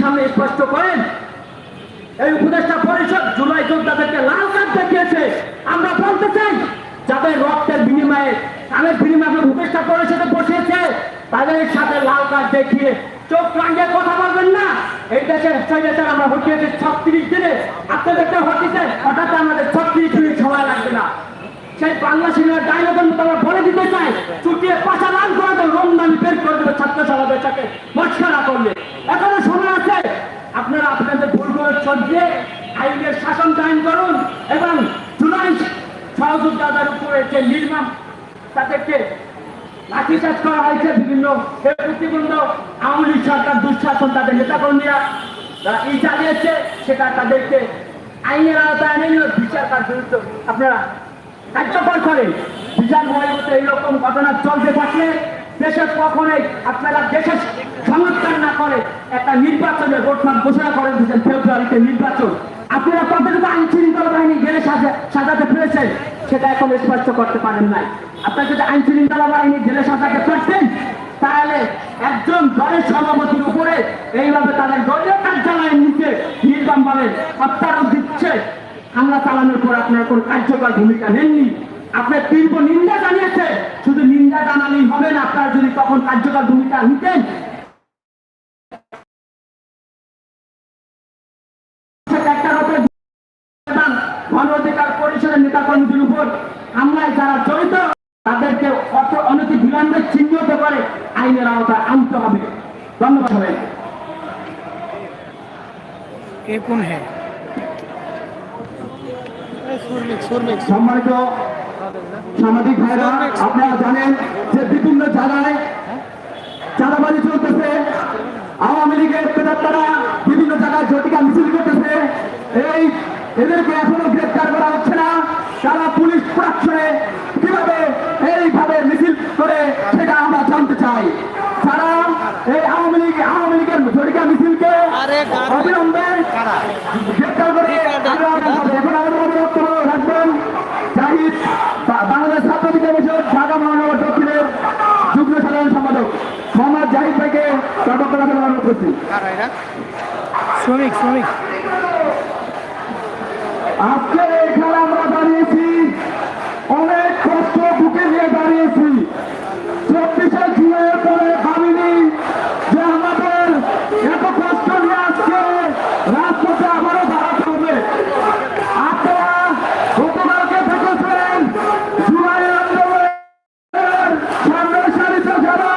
সামনে স্পষ্ট করেন। এই উপদেষ্টা পরিষদ জুলাই যোদ্ধাদেরকে লাল কার্ড দেখিয়েছে। আমরা বলতে চাই, যাদের রক্তের বিনিময়ে কালের বিনিময়ে উপদেষ্টা পরিষদে বসিয়েছে, তাদের সাথে লাল কার্ড দেখিয়ে চোখ রাঙ্গে কথা বলবেন না। এই দেশের স্বৈরাচার আমরা হটিয়েছি ছত্রিশ দিনে। আপনাদেরকে হটিয়েছে, হঠাৎ আমাদের ছত্রিশ মিনিট সময় লাগবে না। সেই বাংলা সিনেমার ডায়লগের মতো আমরা বলে দিতে চাই, চুটিয়ে পাশা লাল করে দেবো রমদানি বের করে দেবে ছাত্র সাথে মস্কারা করলে। এখনও সময় আছে আপনারা আপনাদের চলিয়ে আইনের শাসন কায়েম করুন এবং জুলাই সহযোদ্ধাদের উপরে যে নির্মাণ তাদেরকে লাঠিচার্জ করা হয়েছে বিভিন্ন প্রতিবন্ধ আওয়ামী লীগ সরকার দুঃশাসন তাদের নেতাকর্মীরা তারা এই চালিয়েছে, সেটা তাদেরকে আইনের আওতায় এনে নিয়ে বিচার কাজ বিরুদ্ধে আপনারা কার্যকর করেন বিচার মহাজগতে এইরকম ঘটনা চলতে থাকলে দেশের কখনোই আপনারা দেশের সংস্কার না করে একটা নির্বাচনের রোডম্যাপ ঘোষণা করে দিচ্ছেন ফেব্রুয়ারিতে নির্বাচন। আপনারা কতটুকু আইন শৃঙ্খলা বাহিনী গেলে সাজা সাজাতে পেরেছেন, সেটা এখন স্পষ্ট করতে পারেন নাই। আপনারা যদি আইন শৃঙ্খলা বাহিনী জেলে সাজাতে পারতেন, তাহলে একজন দলের সভাপতির উপরে এইভাবে তাদের দলীয় কার্যালয়ের নিচে নির্বাম ভাবে হত্যারোপ দিচ্ছে। হামলা চালানোর পর আপনার কোনো কার্যকর ভূমিকা নেননি। আপনার তীব্র নিন্দা জানিয়েছে। শুধু নিন্দা জানালেই হবে না আপনার যদি তখন কার্যকর ভূমিকা নিতেন। মানবাধিকার পরিষদের নেতা কর্মীদের উপর যারা জড়িত তাদেরকে অর্থ বিলম্বে চিহ্নিত করে আইনের আওতায় আনতে হবে। ধন্যবাদ হবে কে কোন হ্যাঁ? সম্মানিত সামাজিক ভাইরা আপনারা জানেন যে বিভিন্ন জায়গায় চাঁদাবাজি চলতেছে। আওয়ামী লীগের প্রেতাত্মারা বিভিন্ন জায়গায় ঝটিকা মিছিল করতেছে। এই এদেরকে এখনও গ্রেফতার করা হচ্ছে না তারা পুলিশ প্রশাসনে কীভাবে এইভাবে মিছিল করে সেটা আমরা জানতে চাই তারা এই আওয়ামী লীগ আওয়ামী লীগের ঝটিকা মিছিলকে অবিলম্বে গ্রেফতার করে আমরা এখন আমাদের বক্তব্য রাখবেন জাহিদ বা- বাংলাদেশ ছাত্র বিদ্যা পরিষদ ঢাকা মহানগর দক্ষিণের যুগ্ম সাধারণ সম্পাদক মোহাম্মদ জাহিদ ভাইকে তার বক্তব্য অনুরোধ করছি শ্রমিক শ্রমিক। আজকে এখানে আমরা দাঁড়িয়েছি অনেক কষ্ট বুকে নিয়ে দাঁড়িয়েছি চব্বিশে জুনের পরে ভাবিনি যে আমাদের এত কষ্ট নিয়ে আজকে রাজপথে আবারও দাঁড়াতে হবে আপনারা গতকালকে দেখেছেন জুলাই আন্দোলনের সামনের সারিতে যারা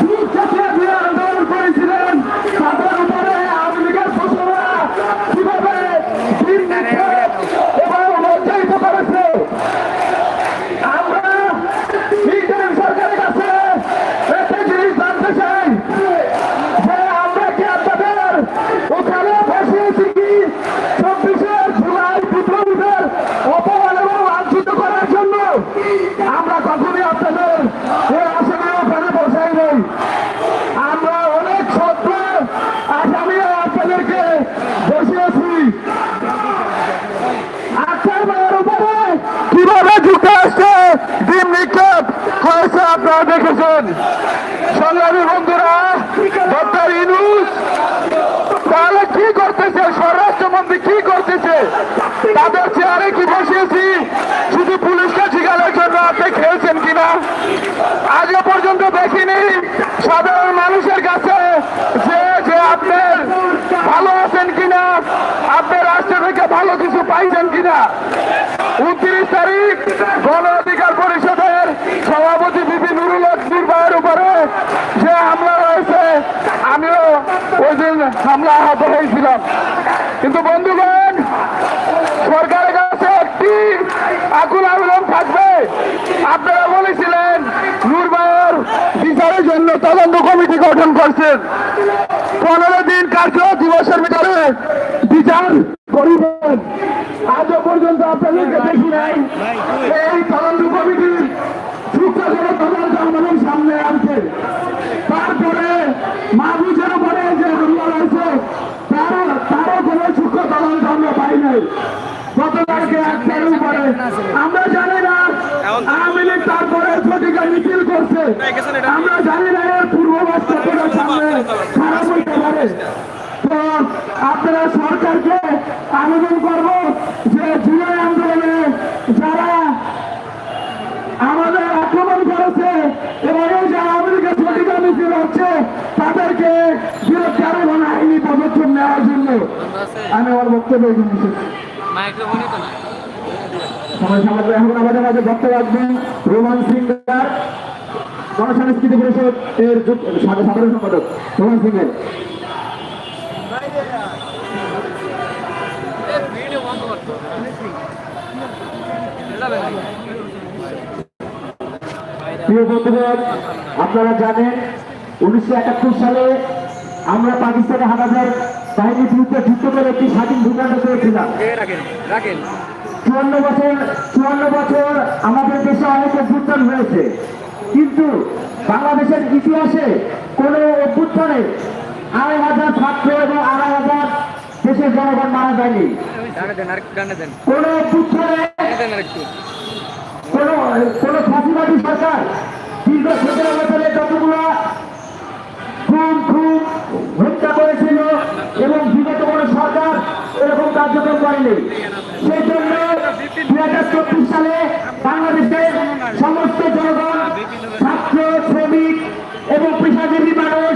বুক চাপিয়ে দিয়ে আন্দোলন করেছিলেন তাদের উপরে আওয়ামী লীগের ঘোষণা কীভাবে দিন নিক্ষেপ এবং লজ্জায়িত করেছে আমরা ইন্টারিম সরকারের কাছে একটা জিনিস জানতে চাই যে আমরা কি আপনাদের ওখানে বসিয়েছি কি চব্বিশের জুলাই বিপ্লবীদের অপমান এবং লাঞ্ছিত করার জন্য আমরা কখনই আপনাদের এই আসনে ওখানে বসাই নেই আমরা অনেক সত্য আসামিও আপনাদেরকে বসিয়েছি আচ্ছার মায়ের উপরে কীভাবে যুক্তরাষ্ট্রে ডিম নিক্ষেপ হয়েছে আপনারা দেখেছেন। সংগ্রামী বন্ধুরা, ডক্টর ইনুস, তাহলে কি করতেছে? স্বরাষ্ট্রমন্ত্রী কি করতেছে? তাদের চেয়ারে কি বসিয়েছি? শুধু পুলিশকে জিজ্ঞাসার জন্য আপনি খেয়েছেন কিনা? আজও পর্যন্ত দেখিনি সাধারণ মানুষের কাছে যে যে আপনার ভালো আছেন কিনা, আপনার রাষ্ট্র থেকে ভালো কিছু পাইছেন কিনা। উনত্রিশ তারিখ গণ অধিকার পরিষদের সভাপতি বিপি নুরুল হক নির্বাহের উপরে যে হামলা রয়েছে আমিও ওই দিন হামলা আহত হয়েছিলাম কিন্তু বন্ধুগণ সরকারের কাছে একটি আকুল আবেদন থাকবে আপনারা বলেছিলেন নূরবায়র বিচারের জন্য তদন্ত কমিটি গঠন করছেন। পনেরো দিন কার্য দিবসের ভিতরে বিচার করিবেন। আজও পর্যন্ত আপনাদেরকে দেখি নাই। এই তদন্ত কমিটি সামনে আনছে। তারপরে হয়েছে আমরা পাই নাই। আমরা জানি আওয়ামী লীগ তারপরে ঝটিকা মিছিল করছে। আমরা জানি না এর পূর্ববাস কতটা সামনে খারাপ হইতে পারে। তো আপনারা সরকারকে আবেদন করব যে জুলাই আন্দোলনে যারা আমাদের আক্রমণ করেছে এবং এই যে আমেরিকা প্রতিভা মিছিল হচ্ছে, তাদেরকে গ্রেফতার এবং আইনি পদক্ষেপ নেওয়ার জন্য। আমি আমার বক্তব্য এখানে মাইক্রোফোনই তো না আমাদের বক্তব্য রাখবেন রোমান এর আপনারা জানেন, উনিশশো একাত্তর সালে আমরা পাকিস্তানে হানাদার বাহিনীর বিরুদ্ধে যুদ্ধ করে একটি স্বাধীন ভূখণ্ড পেয়েছিলাম চুয়ান্ন বছর চুয়ান্ন বছর আমাদের দেশে অনেক অভ্যুত্থান হয়েছে। কিন্তু বাংলাদেশের ইতিহাসে কোন অভ্যুত্থানে আড়াই হাজার ছাত্র এবং আড়াই হাজার দেশের জনগণ মারা যায়নি। কোন অভ্যুত্থানে কোন কোন ফাঁসিবাদী সরকার দীর্ঘ সতেরো বছরে যতগুলো খুন খুন, হত্যা করেছিল এবং বিগত কোনো সরকার এরকম কার্যক্রম করেনি। সেই জন্য হাজার চব্বিশ সালে বাংলাদেশের সমস্ত জনগণ, ছাত্র, শ্রমিক এবং পেশাজীবী মানুষ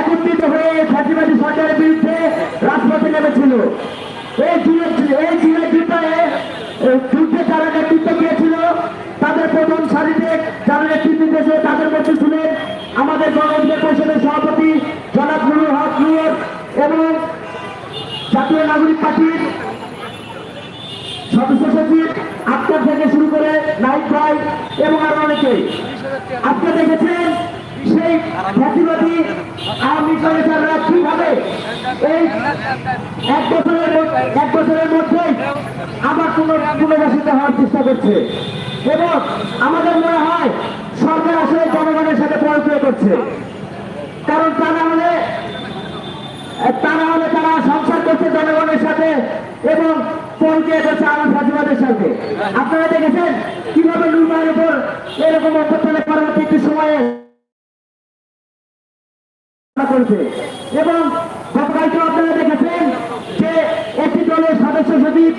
একত্রিত হয়ে ফাঁসিবাদী সরকারের বিরুদ্ধে রাজপথে নেমেছিল। এই এই যুগে যুদ্ধে যুদ্ধে তাদের প্রথম সারিতে যারা নেতৃত্ব দিয়েছে তাদের মধ্যে ছিলেন আমাদের গণঅধিকার পরিষদের সভাপতি জনাব নুরুল হক এবং জাতীয় নাগরিক পার্টির সদস্য সচিব আক্তার থেকে শুরু করে নাইক ভাই এবং আরও অনেকে। আপনি দেখেছেন সেই জাতিবাদী আওয়ামী সরকাররা কীভাবে এই এক বছরের এক বছরের মধ্যেই আবার পুনর পুনর্বাসিত হওয়ার চেষ্টা করছে। এবং আমাদের মনে হয় সরকার আসলে জনগণের সাথে পরিচয় করছে। কারণ তা না হলে, তা না হলে তারা সংসার করছে জনগণের সাথে এবং পরিচয় করছে আমার ফাঁসিবাদের সাথে। আপনারা দেখেছেন? কীভাবে নুরমায়ের উপর এরকম অভ্যর্থনের পরবর্তী সময়ে করেছে। এবং গতকালকে আপনারা দেখেছেন যে একটি দলের সদস্য সচিব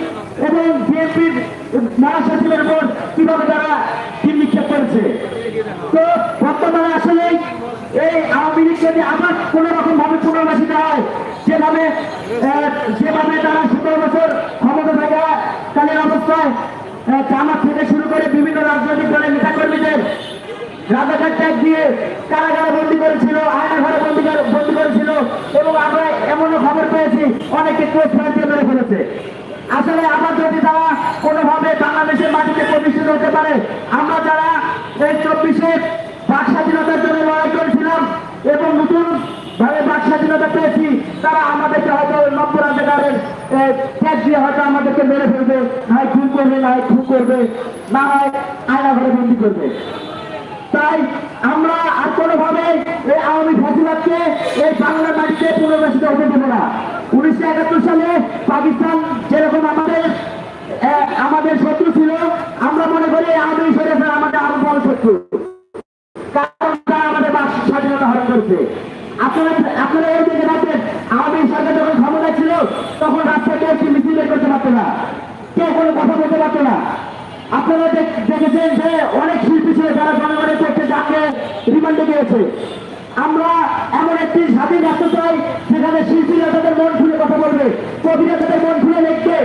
এবং বিএনপির মহাসচিবের উপর কীভাবে তারা টিম নিক্ষেপ করেছে। তো বর্তমানে আসলে এই আওয়ামী লীগ যদি আবার কোন রকম ভাবে পুনর্বাসিত হয়, যেভাবে যেভাবে তারা সতেরো বছর ক্ষমতা থাকা কালীন অবস্থায় আহ, জামাত থেকে শুরু করে বিভিন্ন রাজনৈতিক দলের নেতাকর্মীদের রাজাঘাট ত্যাগ দিয়ে কারাগারে বন্দি করেছিল আয়না ঘরে বন্দি বন্দি করেছিল এবং আমরা এমনও খবর পেয়েছি, অনেকে কোর্ট ফ্রান্সে মেরে ফেলেছে। আসলে আবার যদি তারা কোনোভাবে বাংলাদেশের মাটিতে প্রতিষ্ঠিত হতে পারে, আমরা যারা এই চব্বিশে বাক স্বাধীনতার জন্য লড়াই করেছিলাম এবং নতুন ভাবে বাক স্বাধীনতা পেয়েছি, তারা আমাদেরকে হয়তো নব্য রাজাকারের ত্যাগ দিয়ে হয়তো আমাদেরকে মেরে ফেলবে। হয় করবে না হয় করবে, না হয় আয়না ঘরে বন্দি করবে। তাই আমরা আর কোনোভাবে এই আওয়ামী ফাঁসিবাদকে এই বাংলা মাটিতে পুনর্বাসিত হতে দেবো না। উনিশশো একাত্তর সালে পাকিস্তান যেরকম আমাদের আমাদের শত্রু ছিল, আমরা মনে করি আওয়ামী সরকার আমাদের আরও বড় শত্রু। কারণ তারা আমাদের স্বাধীনতা হরণ করেছে। আপনারা আপনারা এই দিকে রাখেন আওয়ামী সরকার যখন ক্ষমতা ছিল, তখন রাস্তায় কেউ একটি মিছিল করতে পারতো না। কেউ কোনো কথা বলতে পারতো না। আপনারা দেখ- দেখেছেন যে অনেক শিল্পী ছিল যারা জনগণের পক্ষে ডাকে রিমান্ডে গিয়েছে আমরা এমন একটি স্বাধীন রাষ্ট্র চাই যেখানে শিল্পীরা তাদের মন খুলে কথা বলবে কবিরা তাদের মন খুলে লিখবে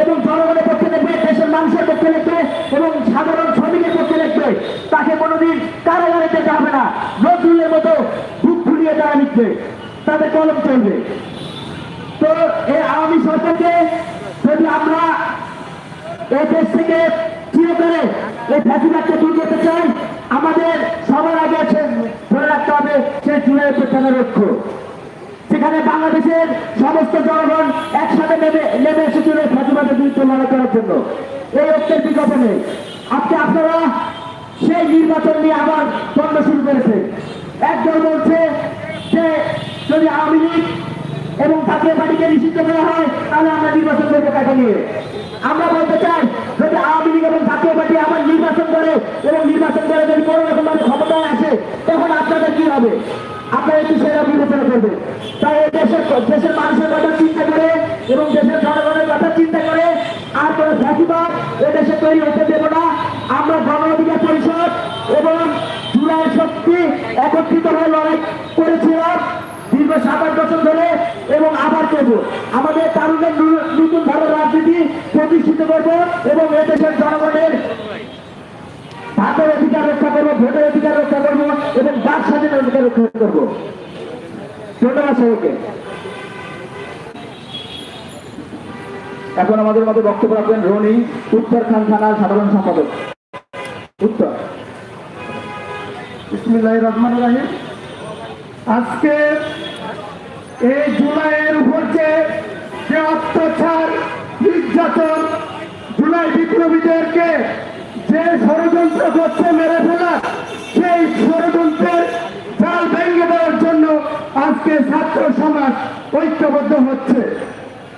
এবং জনগণের পক্ষে লিখবে, দেশের মানুষের পক্ষে লিখবে এবং সাধারণ শ্রমিকের পক্ষে লিখবে। তাকে কোনোদিন কারাগারে যেতে হবে না। নজরুলের মতো বুক ফুলিয়ে তারা লিখবে। তাদের কলম চলবে। তো এই আওয়ামী সরকারকে যদি আমরা এই দেশ থেকে চিরকালে এই ফ্যাসিবাদকে দূর করতে চাই। আমাদের সবার আগে ধরে রাখতে হবে সেই জুলাই প্রত্যানের লক্ষ্য। সেখানে বাংলাদেশের সমস্ত জনগণ একসাথে নেমে নেমে এসেছিল ফ্যাসিবাদের বিরুদ্ধে লড়াই করার জন্য। এই ঐক্যের বিজ্ঞাপনে আজকে আপনারা সেই নির্বাচন নিয়ে আবার দ্বন্দ্ব শুরু করেছে একদল বলছে যে যদি আওয়ামী লীগ এবং তাকে বাড়িকে নিষিদ্ধ করা হয়, তাহলে আমরা নির্বাচন করব তাকে নিয়ে? আমরা বলতে চাই যদি আওয়ামী লীগ এবং জাতীয় পার্টি আবার নির্বাচন করে এবং নির্বাচন করে যদি কোনো রকম ভাবে ক্ষমতায় আসে, তখন আপনাদের কি হবে? আপনারা একটু সেটা বিবেচনা করবেন। তাই দেশের দেশের মানুষের কথা চিন্তা করে এবং দেশের জনগণের কথা চিন্তা করে আর কোনো জাতিবাদ এ দেশে তৈরি হতে দেব না আমরা গণ অধিকার পরিষদ এবং জুলাই শক্তি একত্রিত হয়ে লড়াই করেছিলাম দীর্ঘ সাত আট বছর ধরে এবং আবার করব আমাদের তারুণের নু- নতুন ভালো রাজনীতি প্রতিষ্ঠিত করব এবং এদেশের জনগণের ভাতের অধিকার রক্ষা করব ভোটের অধিকার রক্ষা করব এবং বাক স্বাধীনের অধিকার রক্ষা করব ধন্যবাদ সবাইকে এখন আমাদের মধ্যে বক্তব্য রাখবেন রনি, উত্তর খান থানার সাধারণ সম্পাদক। উত্তর। রহমান রাহিম। আজকে এই জুলাইয়ের যে অত্যাচার, নির্যাতন, জুলাই বিপ্লবীদেরকে যে ষড়যন্ত্র করছে মেরে সেই ষড়যন্ত্রের জাল ভেঙে দেওয়ার জন্য আজকে ছাত্র সমাজ ঐক্যবদ্ধ হচ্ছে।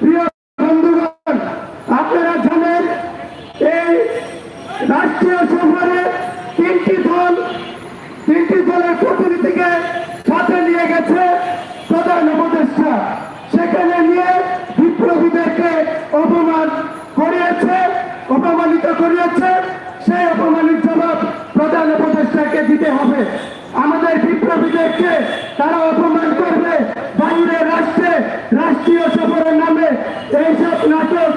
প্রিয় বন্ধুগণ আপনারা জানেন এই রাষ্ট্রীয় সফরে তিনটি দল, তিনটি দলের প্রতিনিধিকে সাথে নিয়ে গেছে প্রধান উপদেষ্টা সেখানে নিয়ে বিপ্লবীদেরকে অপমান করিয়েছে, অপমানিত করিয়েছে। সেই অপমানিত জবাব প্রধান উপদেষ্টাকে দিতে হবে। আমাদের বিপ্লবীদেরকে তারা অপমান করবে। বাইরের রাষ্ট্রে রাষ্ট্রীয় সফরের নামে এইসব নাটক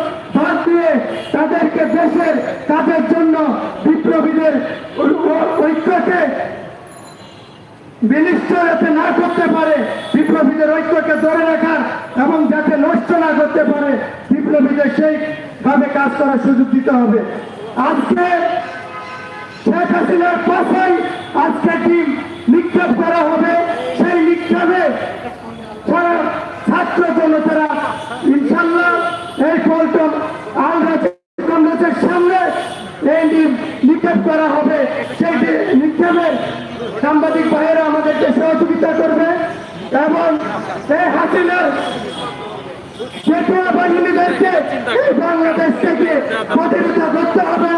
দিয়ে তাদেরকে দেশের কাজের জন্য বিপ্লবীদের ঐক্যকে বিনিষ্ট যাতে না করতে পারে, বিপ্লবীদের ঐক্যকে ধরে রাখার এবং যাতে নষ্ট না করতে পারে, বিপ্লবীদের সেইভাবে কাজ করার সুযোগ দিতে হবে। আজকে শেখ হাসিনার পাশেই আজকে টিম নিক্ষেপ করা হবে। সেই নিক্ষেপে ছাত্র তারা ইনশাল্লাহ এই পল্টন আলরা কংগ্রেসের সামনে এই নি- নিক্ষেপ করা হবে সেই দি- নিক্ষেপে সাংবাদিক ভাইয়েরা আমাদেরকে সহযোগিতা করবে এবং এই হাসিনার পেটুয়া বাহিনীদেরকে এই বাংলাদেশ থেকে প্রতিরোধ করতে হবে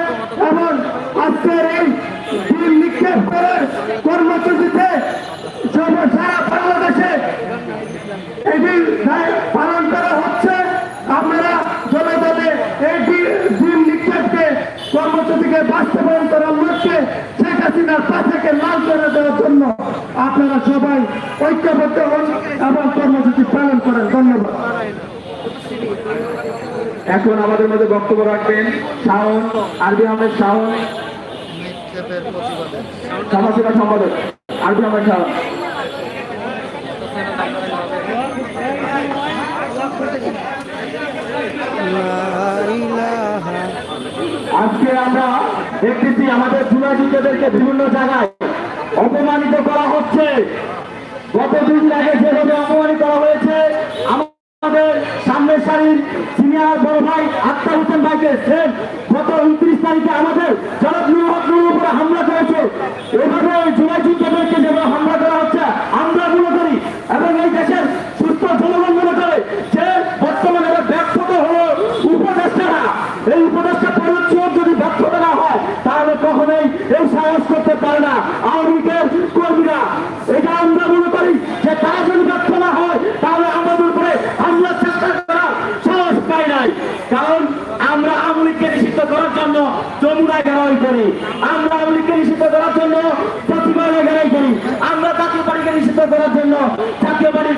এবং আজকের এই দিন নিক্ষেপ করার কর্মসূচিতে সারা বাংলাদেশে এটি পালন করা হচ্ছে। আপনারা দলে এই দিন নিক্ষেপকে কর্মসূচিকে বাস্তবায়ন করার লক্ষ্যে শেখ হাসিনার পাশাকে লাল করে দেওয়ার জন্য আপনারা সবাই ঐক্যবদ্ধ হন এবং কর্মসূচি পালন করেন। ধন্যবাদ। এখন আমাদের মধ্যে বক্তব্য রাখবেন শাওন, আরবি আহমেদ শাওন। সমাজসেবা সম্পাদক, আরবি আহমেদ শাওন। আজকে আমরা দেখতেছি আমাদের যুবতীদেরকে বিভিন্ন জায়গায় অপমানিত করা হচ্ছে। গত দুদিন আগে যেভাবে অপমানিত করা হয়েছে, আমাদের সামনের সারির সিনিয়র বড় ভাই আক্তার হোসেন ভাইকে সেন গত উনত্রিশ তারিখে আমাদের জনক নুরুর উপরে হামলা করেছে এভাবে জুলাই যুদ্ধদেরকে যেভাবে হামলা করা হচ্ছে আমরা মনে করি এবং এই দেশের সুস্থ জনগণ মনে করে যে বর্তমানে এরা ব্যর্থতা হলো উপদেষ্টারা এই উপদেষ্টা পরিচ্ছদ যদি ব্যর্থতা না হয় তাহলে কখনোই এই সাহস করতে পারে না আওয়ামী লীগের কর্মীরা এটা আমরা মনে করি যে তারা যদি ব্যর্থ না হয় তাহলে আমাদের উপরে হামলার চেষ্টা করার সাহস পাই নাই কারণ আমরা আওয়ামী লীগকে নিষিদ্ধ করার জন্য যমুনায় ঘেরাই করি আমরা আওয়ামী লীগকে নিষিদ্ধ করার জন্য প্রতিবাদে ঘেরাই করি আমরা জাতীয় পার্টিকে নিষিদ্ধ করার জন্য জাতীয় পার্টির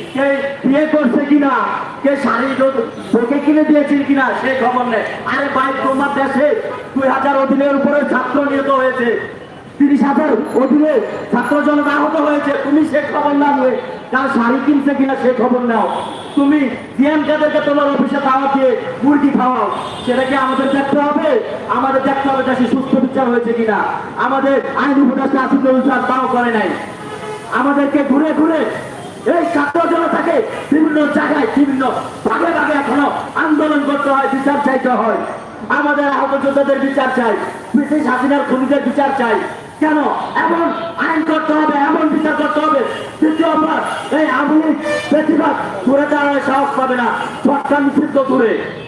কে বিয়ে করছে কিনা? কে শাড়ি তোকে কিনে দিয়েছিল কিনা? সে খবর নেই। আরে ভাই, তোমার দেশে দুই হাজার অধীনের উপরে ছাত্র নিহত হয়েছে। তিরিশ হাজার অধীনে ছাত্র জনতা আহত হয়েছে। তুমি সে খবর না নিয়ে তার শাড়ি কিনছে কিনা সে খবর নাও। তুমি জিএম কাদেরকে তোমার অফিসে দাওয়া দিয়ে মুরগি খাওয়াও। সেটা কি আমাদের দেখতে হবে? আমাদের দেখতে হবে দেশে সুস্থ বিচার হয়েছে কিনা। আমাদের আইন উপদেষ্টা স্যার তাও করে নাই। আমাদেরকে ঘুরে ঘুরে এই ছাত্র জনতাকে বিভিন্ন জায়গায়, বিভিন্ন ভাগে ভাগে এখনও আন্দোলন করতে হয়, বিচার চাইতে হয়। আমাদের আহত যোদ্ধাদের বিচার চাই, ব্রিটিশ হাসিনার খুনিদের বিচার চাই। কেন? এমন আইন করতে হবে, এমন বিচার করতে হবে। দ্বিতীয়বার এই আমি বেশিরভাগ ঘুরে দাঁড়ায় সাহস পাবে না। সরকার নিষিদ্ধ দূরে।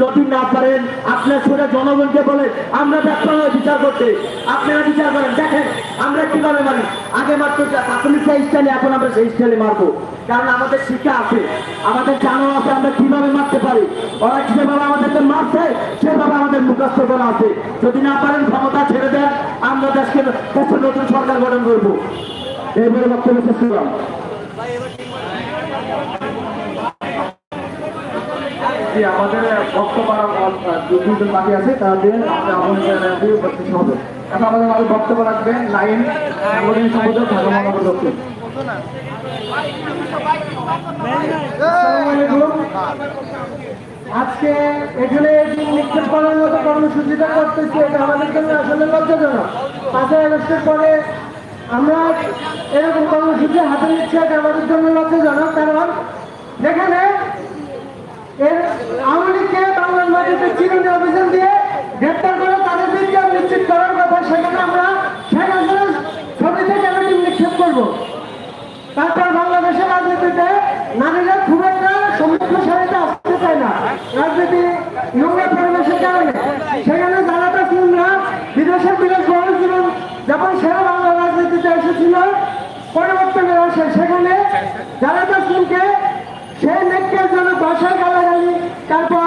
যদি না পারেন, আপনার ছোট জনগণকে বলে, আমরা ব্যর্থ বিচার করতে। আপনারা বিচার করেন। দেখেন, আমরা কীভাবে মারি? আগে মারতো প্রাথমিক স্টাইলে, এখন আমরা সেই স্টাইলে মারবো। কারণ আমাদের শিক্ষা আছে, আমাদের জানা আছে আমরা কীভাবে মারতে পারি। ওরা যেভাবে আমাদেরকে মারছে, সেভাবে আমাদের মুখস্থ করা আছে। যদি না পারেন, ক্ষমতা ছেড়ে দেন। আমরা দেশকে দেশের নতুন সরকার গঠন করব। এইভাবে বক্তব্য শেষ করলাম। জি আমাদের দু দুজন বাকি আছে, তাদের বক্তব্য হবে। আমাদের রাখবেন লাইন আজকে এখানে নিক্ষেপ করার মতো কর্মসূচিটা করতেছি, এটা আমাদের জন্য আসলে লজ্জাজনক। পাঁচই আগস্টের পরে আমরা এরকম কর্মসূচি হাতে নিচ্ছি, এটা আমাদের জন্য লজ্জাজনক, কারণ যেখানে আওয়ামী লীগকে বাংলার মাটিতে চিরুনি অভিযান দিয়ে গ্রেপ্তার করে তাদের বিচার নিশ্চিত করার কথা সেখানে আমরা শেখ হাসিনার ছবিতে কেন নিক্ষেপ করব। তারপর বাংলাদেশের রাজনীতিতে নারীরা খুব একটা সমৃদ্ধ সারিতে আসতে চায় না। রাজনীতি নোংরা পরিবেশের কারণে। সেখানে যারা তাসলিমরা বিদেশের বিদেশ বহুল জীবন যখন সেরা বাংলা রাজনীতিতে এসেছিল। পরিবর্তনের আসে সেখানে যারা তাসলিমকে সেই নেককের জন্য ভাষায় গালাগালি তারপর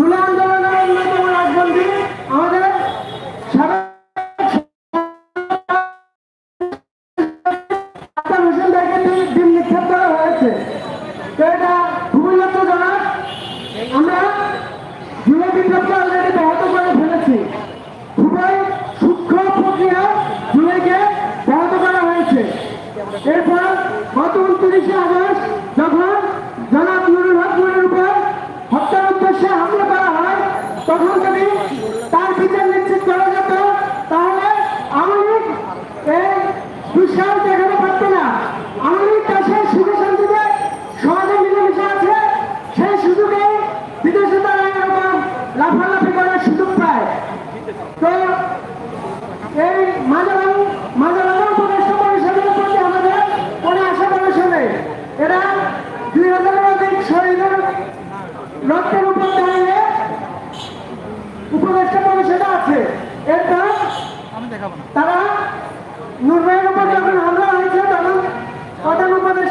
জুলা দুঃসাহস দেখাতে না। লীগ দেশের সুখে শান্তিতে সমাজে মিলেমিশে আছে, সেই সুযোগে বিদেশে তারা এরকম লাফালাফি করার সুযোগ পায়। তো এই পরিষদের প্রতি আমাদের কোনো আশা ভরসা এরা দুই হাজারের অধিক শহীদের রক্তের উপর দাঁড়িয়ে উপদেষ্টা পরিষদে আছে। এরপর তারা নুরবাইয়ের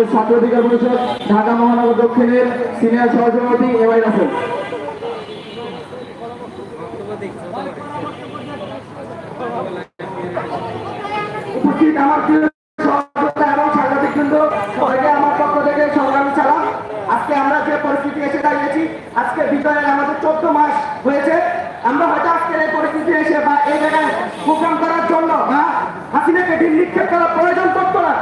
বাংলাদেশ ছাত্র অধিকার পরিষদ, ঢাকা মহানগর দক্ষিণের সিনিয়র সহসভাপতি এমআই রাসেল। উপস্থিত আমার আজকে আমরা যে পরিস্থিতি এসে দাঁড়িয়েছি, আজকে আমাদের মাস হয়েছে। আমরা হয়তো আজকের এই পরিস্থিতি এসে বা এই জায়গায় প্রোগ্রাম করার জন্য বা হাসিনাকে নিক্ষেপ করার প্রয়োজন করতো না।